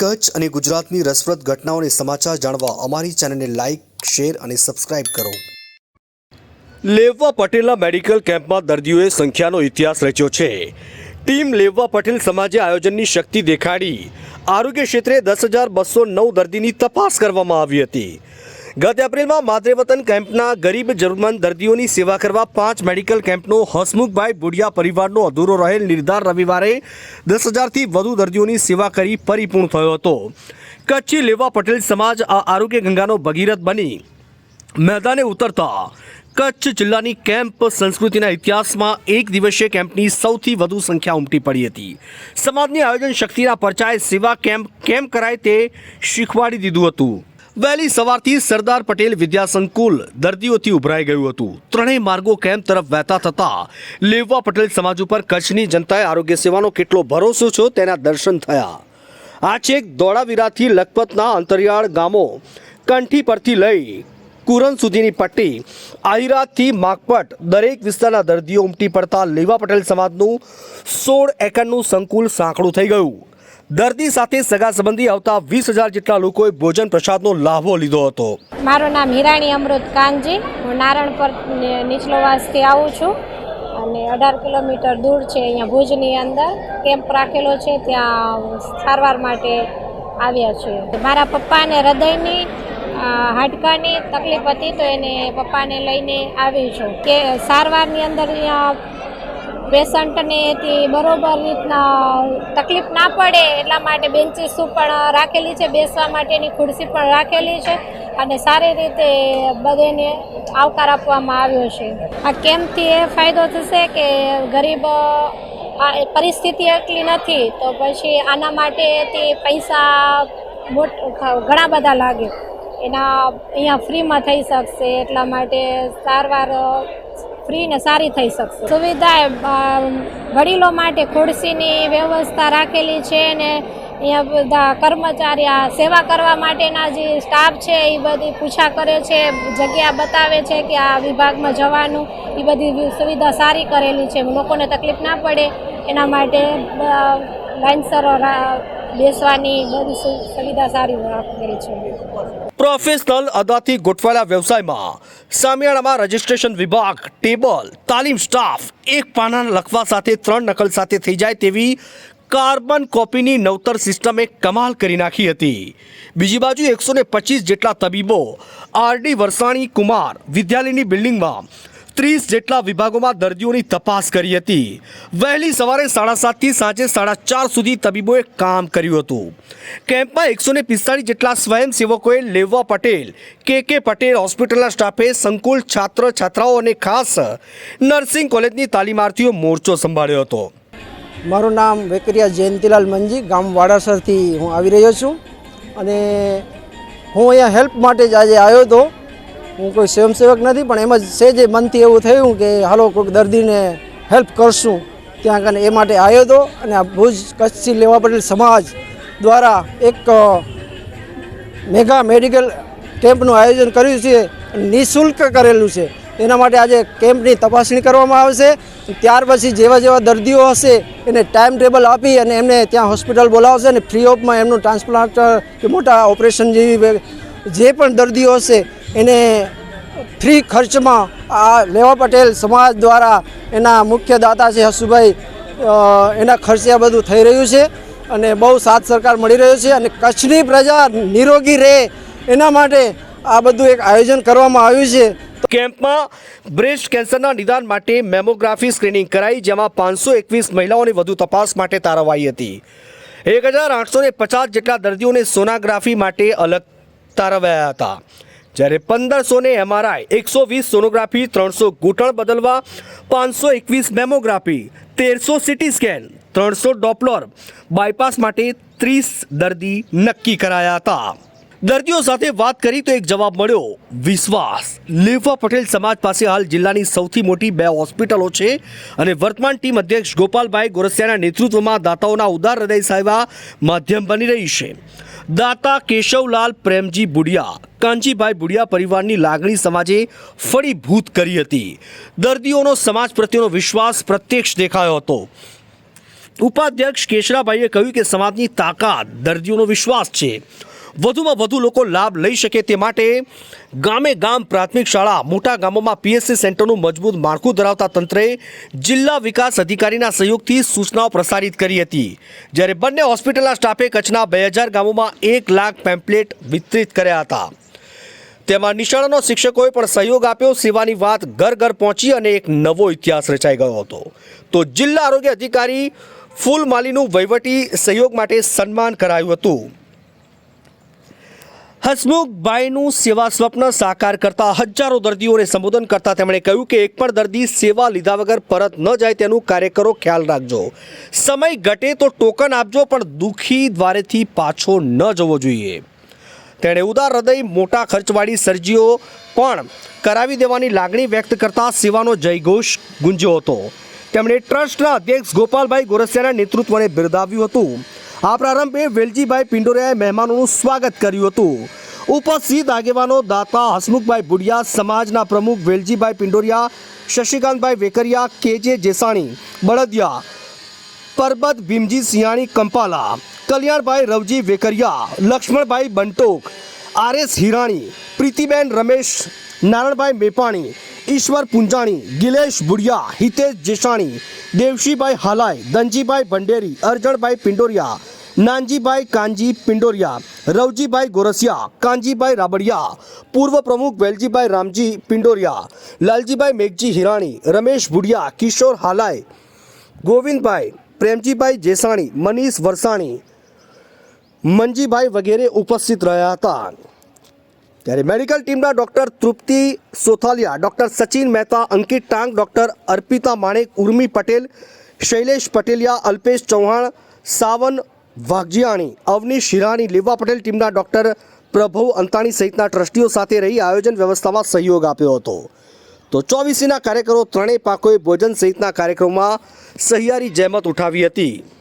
કચ્છ અને ગુજરાતની રસપ્રદ ઘટનાઓને સમાચાર જાણવા અમારી ચેનલને લાઇક શેર અને સબસ્ક્રાઇબ કરો. લેવવા પટેલના મેડિકલ કેમ્પમાં દર્દીઓએ સંખ્યાનો ઇતિહાસ રચ્યો છે. ટીમ લેવવા પટેલ સમાજે આયોજનની શક્તિ દેખાડી. આરોગ્ય ક્ષેત્રે દસ હજાર બસો નવ દર્દીની તપાસ કરવામાં આવી હતી. ગત એપ્રિલમાં માતૃવતન કેમ્પના ગરીબ જરૂરમંદ દર્દીઓની સેવા કરવા પાંચ મેડિકલ કેમ્પનો હસમુખભાઈ બુડિયા પરિવારનો અધૂરો રહેલ નિર્ધાર રવિવારે દસ હજારથી વધુ દર્દીઓની સેવા કરી પરિપૂર્ણ થયો હતો. કચ્છી લેવા પટેલ સમાજ આ આરોગ્ય ગંગાનો ભગીરથ બની. મેદાને ઉતરતા કચ્છ જિલ્લાની કેમ્પ સંસ્કૃતિના ઇતિહાસમાં એક દિવસીય કેમ્પની સૌથી વધુ સંખ્યા ઉમટી પડી હતી. સમાજની આયોજન શક્તિના પરચાએ સેવા કેમ્પ કેમ કરાય તે શીખવાડી દીધું હતું. વહેલી સવારથી સરદાર પટેલ વિદ્યા સંકુલ દર્દીઓથી ઉભરાઈ ગયું હતું. ત્રણેય માર્ગો કેમ્પ તરફ વહેતા થતા લેવવા પટેલ સમાજ ઉપર કચ્છની જનતાએ આરોગ્ય સેવાનો કેટલો ભરોસો છે તેના દર્શન થયા. આ છેક દોડાવીરાથી લખપતના અંતરિયાળ ગામો કંઠી પરથી લઈ કુરન સુધીની પટ્ટી આહિરાથી માકપટ દરેક વિસ્તારના દર્દીઓ ઉમટી પડતા લેવા પટેલ સમાજનું સોળ એકરનું સંકુલ સાંકડું થઈ ગયું. દર્દી સાથે સગા સંબંધી આવતા વીસ હજાર જેટલા લોકોએ ભોજન પ્રસાદનો લાભો લીધો હતો. મારું નામ હિરાણી અમૃત કાનજી. હું નારણ પર નીચલોવાસથી આવું છું. અને અઢાર કિલોમીટર દૂર છે અહીંયા ભુજની અંદર. કેમ્પ રાખેલો છે, ત્યાં સારવાર માટે આવ્યા છીએ મારા પપ્પાને હૃદયની હાડકાની તકલીફ હતી તો એને પપ્પાને લઈને આવી છું. કે સારવારની અંદર અહીંયા પેશન્ટને તે બરોબર રીતના તકલીફ ના પડે એટલા માટે બેન્ચીસ પણ રાખેલી છે, બેસવા માટેની ખુરશી પણ રાખેલી છે અને સારી રીતે બધાને આવકાર આપવામાં આવ્યો છે. આ કેમ્પથી એ ફાયદો થશે કે ગરીબ આ પરિસ્થિતિ એટલી નથી, તો પછી આના માટે તે પૈસા મોટ, ઘણા બધા લાગે. એના અહીંયા ફ્રીમાં થઈ શકશે એટલા માટે સારવાર ફ્રી ને સારી થઈ શકશે. સુવિધા વડીલો માટે ખુરશીની વ્યવસ્થા રાખેલી છે ને અહીંયા બધા કર્મચારી આ સેવા કરવા માટેના જે સ્ટાફ છે એ બધી પૂછા કરે છે, જગ્યા બતાવે છે કે આ વિભાગમાં જવાનું, એ બધી સુવિધા સારી કરેલી છે. લોકોને તકલીફ ના પડે. એના માટે લાઇનસર બેસવાની બધી સુવિધા સારી કરી છે. પ્રોફેશનલ અદાથી ગોઠવાયેલા વ્યવસાયમાં સામિયાણામાં રજિસ્ટ્રેશન વિભાગ, ટેબલ, તાલીમ સ્ટાફ એક પાના લખવા સાથે ત્રણ નકલ સાથે થઈ જાય તેવી કાર્બન કોપીની નવતર સિસ્ટમે કમાલ કરી નાખી હતી. બીજી બાજુ એકસો ને પચીસ જેટલા તબીબો આરડી વરસાણી કુમાર વિદ્યાલયની બિલ્ડિંગમાં ત્રીસ જેટલા વિભાગોમાં દર્દીઓની તપાસ કરી હતી. વહેલી સવારે સાડા સાતથી સાંજે સાડા ચાર સુધી તબીબોએ કામ કર્યું હતું. કેમ્પમાં એકસો ને પિસ્તાળીસ જેટલા સ્વયંસેવકોએ લેવા પટેલ, કે કે પટેલ હોસ્પિટલના સ્ટાફે સંકુલ છાત્ર, છાત્રાઓ અને ખાસ નર્સિંગ કોલેજની તાલીમાર્થીઓ મોરચો સંભાળ્યો હતો. મારું નામ વેકરિયા જયંતિલાલ મંજી, ગામ વાડાસરથી હું આવી રહ્યો છું. અને હું અહીંયા હેલ્પ માટે જ આજે આવ્યો હતો. હું કોઈ સ્વયંસેવક નથી, પણ એમ જ છે જે મનથી એવું થયું કે હાલો, કોઈક દર્દીને હેલ્પ કરશું. ત્યાં કને એ માટે આવ્યો હતો અને આ ભુજ કચ્છથી લેવા પટેલ સમાજ દ્વારા એક મેગા મેડિકલ કેમ્પનું આયોજન કર્યું છે નિઃશુલ્ક કરેલું છે. એના માટે આજે કેમ્પની તપાસણી કરવામાં આવશે. ત્યાર પછી જેવા જેવા દર્દીઓ હશે એને ટાઈમ ટેબલ આપી અને એમને ત્યાં હોસ્પિટલ બોલાવશે અને ફ્રી ઓફમાં એમનું ટ્રાન્સપ્લાન્ટ કે મોટા ઓપરેશન જેવી જે પણ દર્દીઓ હશે એને ફ્રી ખર્ચમાં આ લેવા પટેલ સમાજ દ્વારા એના મુખ્ય દાતા છે હસુભાઈ એના ખર્ચે આ બધું થઈ રહ્યું છે અને બહુ સાથ સરકાર મળી રહ્યો છે અને કચ્છની પ્રજા નિરોગી રહે એના માટે આ બધું એક આયોજન કરવામાં આવ્યું છે. કેમ્પમાં બ્રેસ્ટ કેન્સરના નિદાન માટે મેમોગ્રાફી સ્ક્રીનિંગ કરાઈ, જેમાં પાંચસો એકવીસ મહિલાઓને વધુ તપાસ માટે તારવાઈ હતી. એક હજાર આઠસો ને પચાસ જેટલા દર્દીઓને સોનાગ્રાફી માટે અલગ તારવાયા હતા. જ્યારે પંદરસો ને એમઆરઆઈ, એકસો વીસ સોનોગ્રાફી, ત્રણસો ઘૂંટણ બદલવા, પાંચસો એકવીસ મેમોગ્રાફી, તેરસો સિટી સ્કેન, ત્રણસો ડોપલર, બાયપાસ માટે ત્રીસ દર્દી નક્કી કરાયા હતા. દર્દીઓ સાથે વાત કરી તો એક જવાબ મળ્યો, વિશ્વાસ. લેવા પટેલ સમાજ પાસે હાલ જિલ્લાની સૌથી મોટી બે હોસ્પિટલો છે અને વર્તમાન ટીમ અધ્યક્ષ ગોપાલભાઈ ગોરસિયાના નેતૃત્વમાં દાતાઓના ઉદાર હૃદય સેવા માધ્યમ બની રહી છે. દાતા કેશવલાલ પ્રેમજી બુડિયા, કાંજીભાઈ બુડિયા પરિવારની લાગણી સમાજે ફળીભૂત કરી હતી. દર્દીઓનો સમાજ પ્રત્યેનો વિશ્વાસ પ્રત્યક્ષ દેખાયો હતો. ઉપાધ્યક્ષ કેશરાભાઈએ કહ્યું કે સમાજની તાકાત દર્દીઓનો વિશ્વાસ છે. વધુમાં વધુ લોકો લાભ લઈ શકે તે માટે ગામે ગામ પ્રાથમિક શાળા, મોટા ગામોમાં પીએસસી સેન્ટરનું મજબૂત માળખું ધરાવતા તંત્રે જિલ્લા વિકાસ અધિકારીના સહયોગથી સૂચનાઓ પ્રસારિત કરી હતી. જ્યારે બંને હોસ્પિટલના સ્ટાફે કચ્છના બે હજાર ગામોમાં એક લાખ પેમ્પલેટ વિતરિત કર્યા હતા. તેમાં નિશાળાના શિક્ષકોએ પણ સહયોગ આપ્યો, સેવાની વાત ઘર ઘર પહોંચી અને એક નવો ઇતિહાસ રચાઈ ગયો હતો. તો જિલ્લા આરોગ્ય અધિકારી ફૂલ માલીનું વહીવટી સહયોગ માટે સન્માન કરાયું હતું. હસમુખભાઈનું સેવા સ્વપ્ન સાકાર કરતા હજારો દર્દીઓને સંબોધન કરતા તેમણે કહ્યું કે એક પણ દર્દી સેવા લીધા વગર પરત ન જાય તેનું કાર્યકરો ખ્યાલ રાખજો. સમય ઘટે તો ટોકન આપજો, પણ દુઃખી દ્વારેથી પાછો ન જવો જોઈએ. તેણે ઉદાર હૃદય, મોટા ખર્ચવાળી સર્જીઓ પણ કરાવી દેવાની લાગણી વ્યક્ત કરતા સેવાનો જયઘોષ ગુંજ્યો હતો. તેમણે ટ્રસ્ટના અધ્યક્ષ ગોપાલભાઈ ગોરસિયાના નેતૃત્વને બિરદાવ્યું હતું. આ પ્રારંભે વેલજીભાઈ પિંડોરિયાએ મહેમાનોનું સ્વાગત કર્યું હતું. ઉપસ્થિત આગેવાનો દાતા હસમુખભાઈ બુડિયા સમાજના પ્રમુખ વેલજીભાઈ પિંડોરિયા, શશિકાંતભાઈ વેકરિયા, કેજે જેસાણી, બળદિયા, પરબત ભીમજી સિયાણી, કંપાલા, કલ્યાણભાઈ રવજી વેકરિયા, લક્ષ્મણભાઈ બંટોક આરએસ હિરાણી, પ્રીતિબેન રમેશ, નારણભાઈ મેપાણી ઈશ્વર પુંજાણી, ગિલેશ ભુડિયા હિતેશ જેસાણી, દેવશીભાઈ હાલાય દનજીભાઈ ભંડેરી, અરજણભાઈ પિંડોરિયા, નાનજીભાઈ કાંજી પિંડોરિયા, રવજીભાઈ ગોરસિયા કાંજીભાઈ રાબડિયા, પૂર્વ પ્રમુખ વેલજીભાઈ રામજી પિંડોરિયા, લાલજીભાઈ મેઘજી હિરાણી, રમેશ ભુડિયા કિશોર હાલાય ગોવિંદભાઈ, પ્રેમજીભાઈ જેસાણી, મનીષ વરસાણી, મંજીભાઈ વગેરે ઉપસ્થિત રહ્યા હતા. ત્યારે મેડિકલ ટીમના doctor Trupti Sothaliya, doctor Sachin Mehta, Ankit Tang, doctor Arpita Manek, Urmi Patel, Shailesh Pateliya, Alpesh Chauhan, Savan Vaghjiyani, Avnish Hirani, Leva Patel ટીમના ડૉક્ટર પ્રભવ અંતાણી સહિતના ટ્રસ્ટીઓ સાથે રહી આયોજન વ્યવસ્થામાં સહયોગ આપ્યો હતો. તો ચોવીસીના કાર્યકરો ત્રણેય પાકોએ ભોજન સહિતના કાર્યક્રમમાં સહિયારી જહેમત ઉઠાવી હતી.